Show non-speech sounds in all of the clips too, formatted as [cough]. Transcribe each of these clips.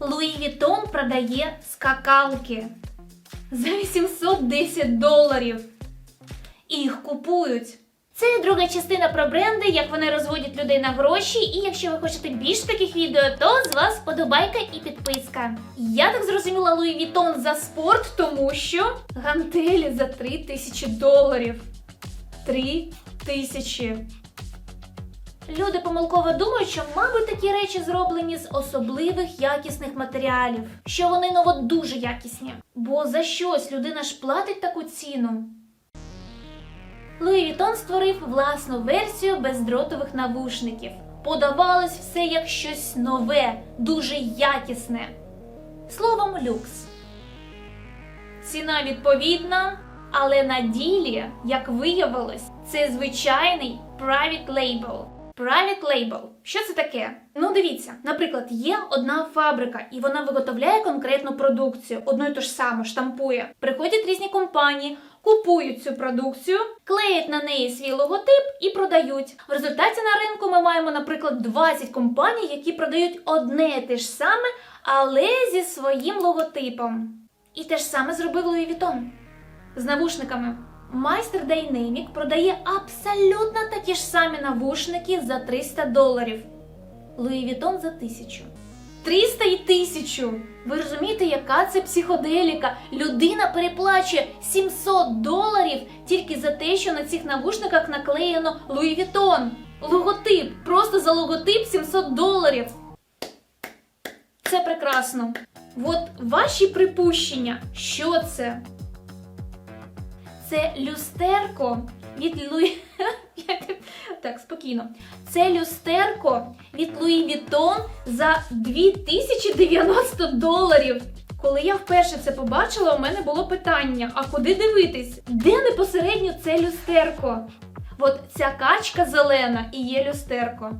Луї Вітон продає скакалки за 810 доларів. І їх купують. Це друга частина про бренди, як вони розводять людей на гроші. І якщо ви хочете більше таких відео, то з вас подобайка і підписка. Я так зрозуміла Луї Вітон за спорт, тому що гантелі за 3 тисячі доларів. 3 тисячі. Люди помилково думають, що, мабуть, такі речі зроблені з особливих якісних матеріалів, що вони ну от дуже якісні. Бо за щось людина ж платить таку ціну. Луї Вітон створив власну версію бездротових навушників. Подавалось все як щось нове, дуже якісне. Словом, люкс. Ціна відповідна, але на ділі, як виявилось, це звичайний private label. Private label. Що це таке? Ну дивіться, наприклад, є одна фабрика, і вона виготовляє конкретну продукцію, одну і ту ж саму штампує. Приходять різні компанії, купують цю продукцію, клеять на неї свій логотип і продають. В результаті на ринку ми маємо, наприклад, 20 компаній, які продають одне і те ж саме, але зі своїм логотипом. І те ж саме зробив Луї Вітон з навушниками. Майстер Dynamic продає абсолютно такі ж самі навушники за 300 доларів. Луї Вітон за 1000. 300 і 1000! Ви розумієте, яка це психоделіка? Людина переплачує 700 доларів тільки за те, що на цих навушниках наклеєно Луї Вітон. Логотип. Просто за логотип 700 доларів. Це прекрасно. От ваші припущення, що це? Це люстерко від Луї. [laughs] Так, спокійно. Це люстерко від Луї Вітон за 2090 доларів. Коли я вперше це побачила, у мене було питання: а куди дивитись? Де непосередньо це люстерко? От ця качка зелена і є люстерко.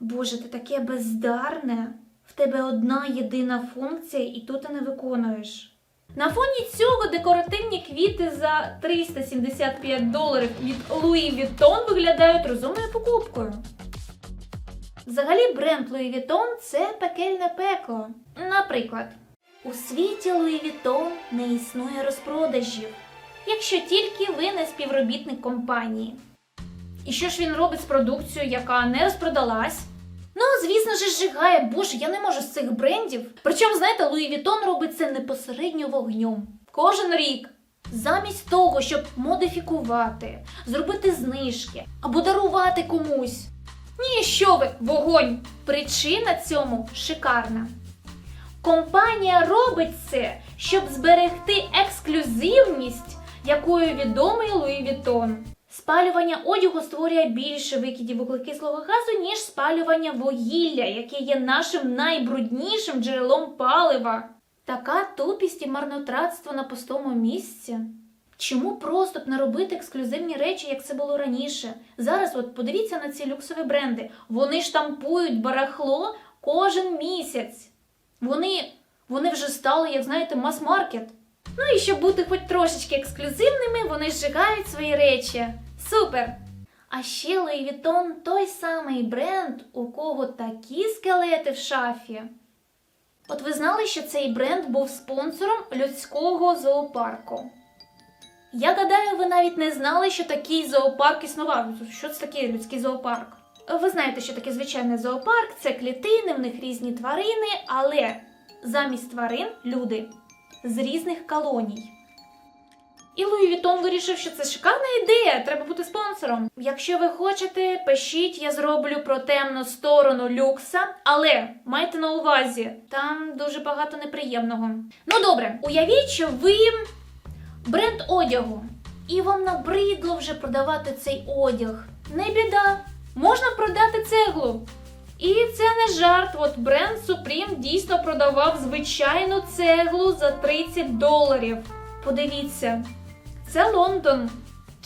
Боже, ти таке бездарне. В тебе одна єдина функція, і тут ти не виконуєш. На фоні цього декоративні квіти за 375 доларів від Louis Vuitton виглядають розумною покупкою. Взагалі, бренд Louis Vuitton – це пекельне пекло. Наприклад, у світі Louis Vuitton не існує розпродажів, якщо тільки ви не співробітник компанії. І що ж він робить з продукцією, яка не розпродалась? Ну, звісно ж, зжигає, боже, я не можу з цих брендів. Причому, знаєте, Луї Вітон робить це непосередньо вогнем. Кожен рік. Замість того, щоб модифікувати, зробити знижки або дарувати комусь. Ні, що ви, вогонь! Причина цьому шикарна. Компанія робить це, щоб зберегти ексклюзивність, якою відомий Луї Вітон. Спалювання одягу створює більше викидів вуглекислого газу, ніж спалювання вугілля, яке є нашим найбруднішим джерелом палива. Така тупість і марнотратство на пустому місці. Чому просто б не робити ексклюзивні речі, як це було раніше? Зараз, от подивіться на ці люксові бренди. Вони штампують барахло кожен місяць. Вони, вони вже стали, як знаєте, мас-маркет. Ну і щоб бути хоч трошечки ексклюзивними, вони зжигають свої речі. Супер! А ще Louis Vuitton той самий бренд, у кого такі скелети в шафі. От ви знали, що цей бренд був спонсором людського зоопарку. Я гадаю, ви навіть не знали, що такий зоопарк існував. Що це таке людський зоопарк? Ви знаєте, що таке звичайний зоопарк це клітини, в них різні тварини, але замість тварин люди з різних колоній. І Луї Вітон вирішив, що це шикарна ідея, треба бути спонсором. Якщо ви хочете, пишіть, я зроблю про темну сторону люкса, але майте на увазі, там дуже багато неприємного. Ну добре, уявіть, що ви бренд одягу, і вам набридло вже продавати цей одяг. Не біда, можна продати цеглу. І це не жарт. От бренд Supreme дійсно продавав звичайну цеглу за 30 доларів. Подивіться, це Лондон.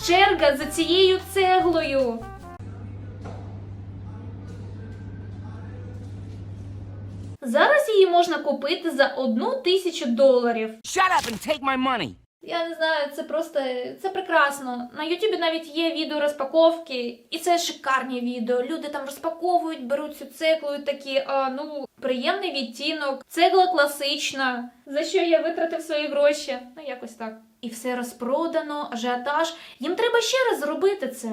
Черга за цією цеглою. Зараз її можна купити за одну тисячу доларів. Shut up and take my money. Я не знаю, це просто це прекрасно. На Ютубі навіть є відео розпаковки, і це шикарні відео. Люди там розпаковують, беруть цю цеглу і такі, а ну приємний відтінок, цегла класична, за що я витратив свої гроші. Ну, якось так. І все розпродано, ажіотаж. Їм треба ще раз зробити це.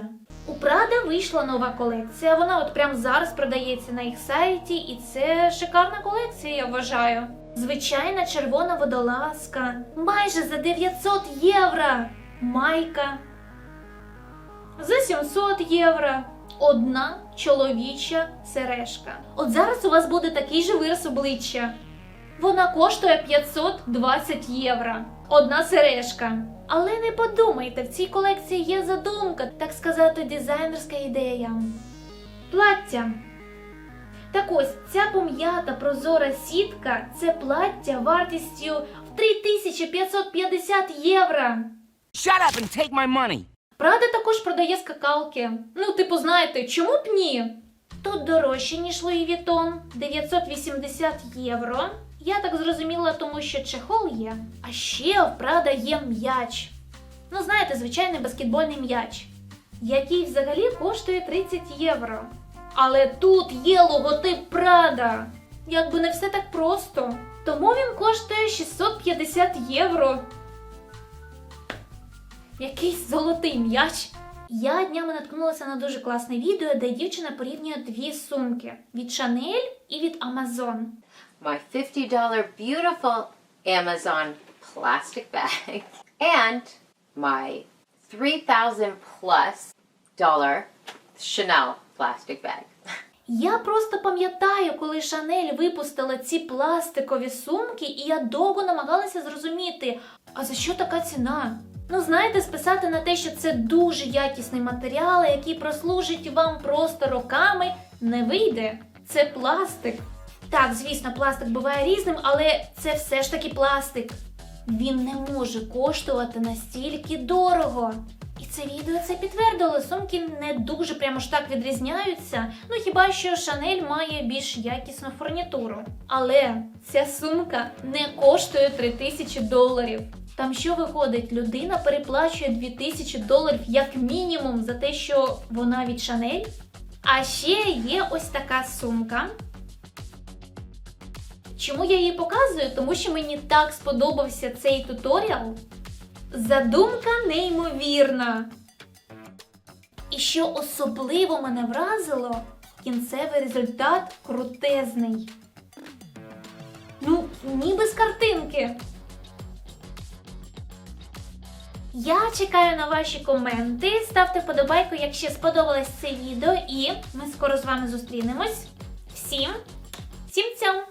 У Прада вийшла нова колекція. Вона от прямо зараз продається на їх сайті, і це шикарна колекція, я вважаю. Звичайна червона водолазка. Майже за 900 євро. Майка. За 700 євро. Одна чоловіча сережка. От зараз у вас буде такий же вираз обличчя. Вона коштує 520 євро. Одна сережка. Але не подумайте, в цій колекції є задумка, так сказати, дизайнерська ідея. Плаття. Так ось, ця пом'ята прозора сітка це плаття вартістю в 3550 євро. Shut up and take my money. Прада також продає скакалки. Ну, типу, знаєте, чому б ні? Тут дорожче, ніж Луї Вітон, 980 євро. Я так зрозуміла, тому що чехол є. А ще в Прада є м'яч. Ну, знаєте, звичайний баскетбольний м'яч, який взагалі коштує 30 євро. Але тут є логотип Прада. Якби не все так просто. Тому він коштує 650 євро. Якийсь золотий м'яч. Я днями наткнулася на дуже класне відео, де дівчина порівнює дві сумки від Chanel і від Amazon. My $50 beautiful Amazon plastic bag [laughs] and my 3000 plus dollar Chanel plastic bag. Я просто пам'ятаю, коли Chanel випустила ці пластикові сумки, і я довго намагалася зрозуміти, а за що така ціна? Ну, знаєте, списати на те, що це дуже якісний матеріал, який прослужить вам просто роками, не вийде. Це пластик. Так, звісно, пластик буває різним, але це все ж таки пластик. Він не може коштувати настільки дорого. І це відео це підтвердило. Сумки не дуже прямо ж так відрізняються. Ну хіба що Шанель має більш якісну фурнітуру. Але ця сумка не коштує 3000 доларів. Там що виходить? Людина переплачує 2000 доларів як мінімум за те, що вона від Шанель. А ще є ось така сумка. Чому я її показую? Тому що мені так сподобався цей туторіал. Задумка неймовірна. І що особливо мене вразило, кінцевий результат крутезний. Ну, ніби з картинки. Я чекаю на ваші коменти. Ставте вподобайку, якщо сподобалось це відео, і ми скоро з вами зустрінемось. Всім, всім цьому!